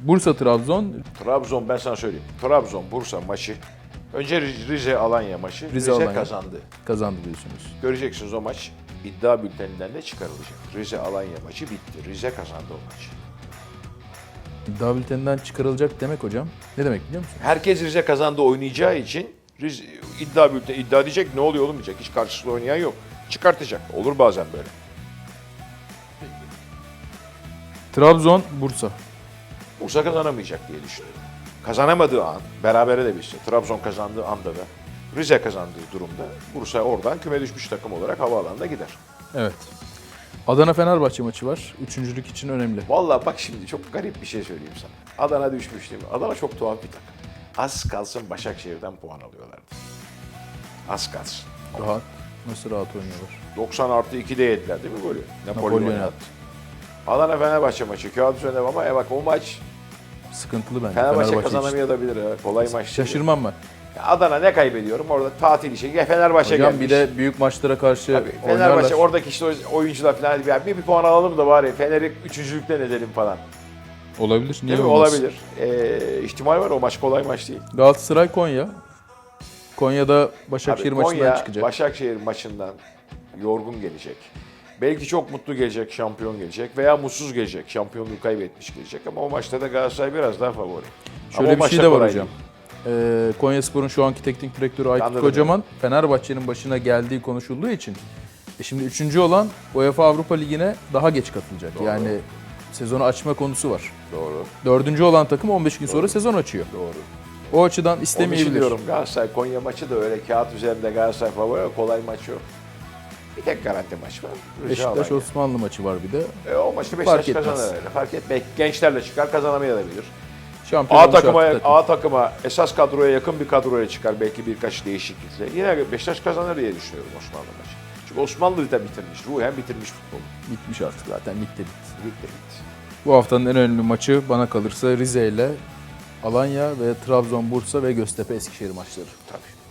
Bursa Trabzon, Trabzon ben sana söyleyeyim. Trabzon Bursa maçı. Önce Rize Alanya maçı. Rize, Rize, Alanya. kazandı. kazandı diyorsunuz. Göreceksiniz o maç iddia bülteninden de çıkarılacak. Rize Alanya maçı bitti. Rize kazandı o maçı. İddia bülteninden çıkarılacak demek hocam. Ne demek biliyor musun? Herkes Rize kazandı oynayacağı için Rize, iddia bülteni iddia diyecek ne oluyor oğlum diyecek. Hiç karşılıklı oynayan yok. Çıkartacak. Olur bazen böyle. Trabzon, Bursa. Bursa kazanamayacak diye düşünüyorum. Kazanamadığı an, berabere de bitse, Trabzon kazandığı anda da Rize kazandığı durumda Bursa oradan küme düşmüş takım olarak havaalanına gider. Evet. Adana Fenerbahçe maçı var. Üçüncülük için önemli. Vallahi bak şimdi çok garip bir şey söyleyeyim sana. Adana düşmüş değil mi? Adana çok tuhaf bir takım. Az kalsın Başakşehir'den puan alıyorlardı. Az kalsın. Rahat. Nasıl rahat oynuyorlar? 90 artı 2'de yediler değil mi golü? Napoli oynattı. oynattı. Adana Fenerbahçe maçı kağıt üzerinde ama e bak o maç Sıkıntılı bence Fenerbahçe, Fenerbahçe kazanamayabilir. ha. Kolay maç. Şaşırmam ben. Adana ne kaybediyorum? Orada tatil işi. Ya Fenerbahçe Hocam gelmiş. bir de büyük maçlara karşı Tabii, oynarlar. Fenerbahçe oradaki işte oyuncular falan bir, bir, bir puan alalım da bari Fener'i üçüncülükten edelim falan. Olabilir. Niye Değil mi? olmaz? Olabilir. Ee, ihtimal var o maç kolay maç değil. Galatasaray, Konya. Konya'da Başakşehir Tabii maçından Konya, çıkacak. Başakşehir maçından yorgun gelecek. Belki çok mutlu gelecek, şampiyon gelecek veya mutsuz gelecek, şampiyonluğu kaybetmiş gelecek ama o maçta da Galatasaray biraz daha favori. Şöyle Ama bir şey de var hocam. Ee, Konyaspor'un şu anki teknik direktörü Aykut Anladım. Kocaman Fenerbahçe'nin başına geldiği konuşulduğu için e şimdi üçüncü olan UEFA Avrupa Ligi'ne daha geç katılacak. Doğru. Yani sezonu açma konusu var. Doğru, Dördüncü olan takım 15 gün sonra sezon açıyor. doğru. O açıdan Onun için istemeyebilir. diyorum Galatasaray Konya maçı da öyle kağıt üzerinde Galatasaray favori kolay maç yok. Bir tek garanti maç var. Beşiktaş Alanya. Osmanlı maçı var bir de. E, o maçı Fark Beşiktaş etmez. kazanır öyle. Fark etmek. Gençlerle çıkar kazanamayabilir. Şampiyon A takıma, takım. A takıma esas kadroya yakın bir kadroya çıkar belki birkaç değişiklikle. Yine Beşiktaş kazanır diye düşünüyorum Osmanlı maçı. Çünkü Osmanlı da bitirmiş. Ruhen bitirmiş futbolu. Bitmiş artık zaten ligde bitti. Bitti bitti. Bu haftanın en önemli maçı bana kalırsa Rize ile Alanya ve Trabzon, Bursa ve Göztepe Eskişehir maçları. Tabii.